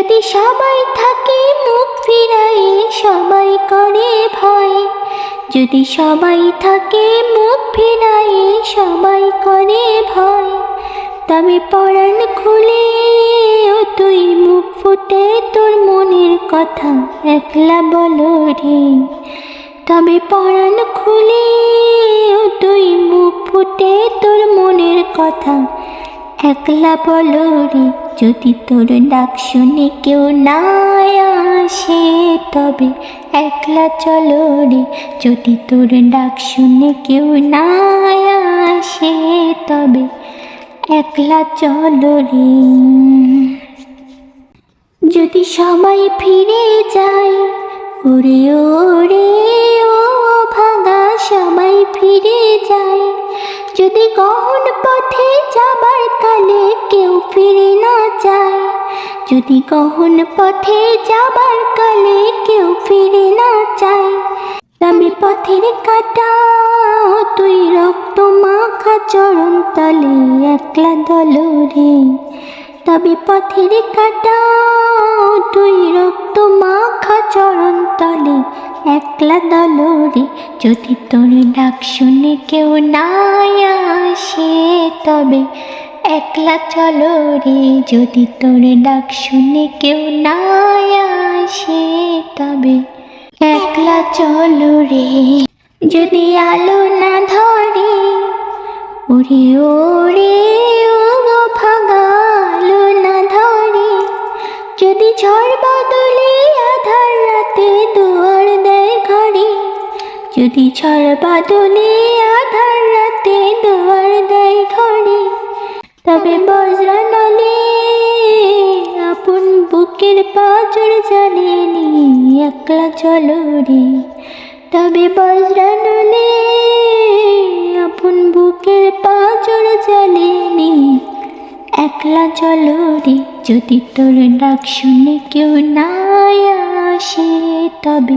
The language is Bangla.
যদি সবাই থাকে মুখ ফিরাই সবাই করে ভয়। যদি সবাই থাকে মুখ ফিরাই সবাই করে ভয়। তবে পরাণ খুলে তুই মুখ ফুটে তোর মনের কথা, একলা বলো রে। তবে পরাণ খুলে তুই মুখ ফুটে তোর মনের কথা একলা বলো রে যদি তোর ডাক শুনে কেউ না আসে, তবে একলা চলো রে যদি তোর ডাক শুনে কেউ না আসে, তবে একলা চলো রে যদি সবাই ফিরে যায়, ওরে ওরে, ও ভাঙা সবাই ফিরে যায় যদি গহন পথে যাবার কালে কেউ ফিরে না যায়, যদি গহন পথে যাবার কালে কেউ ফিরে না যায় তবে পথের কাটা তুই রক্ত মাখা চরণ তলে একলা দলরে। তবে পথের কাটা তুই রক্ত মাখা চরণ তলে একলা দলরে। যদি তোর ডাক শুনে কেউ না আসে, তবে একলা চলো রে। যদি তোর ডাক শুনে কেউ না আসে, তবে একলা চলো রে। যদি আলো না ধরে, ওরে ওরে, ও ভাঙা আলো না ধরে। যদি ঝড় বদলে যদি ঝড় বাদলে আধার রাতে দুয়ার দেয় ঘরে, তবে বজ্রা নলে আপন বুকের পাজর জ্বালিয়ে একলা চলো রে। তবে বজ্রা নলে আপন বুকের পাজর জ্বালিয়ে একলা চলো রে। যদি তোর ডাক শুনে কেউ না আসে, তবে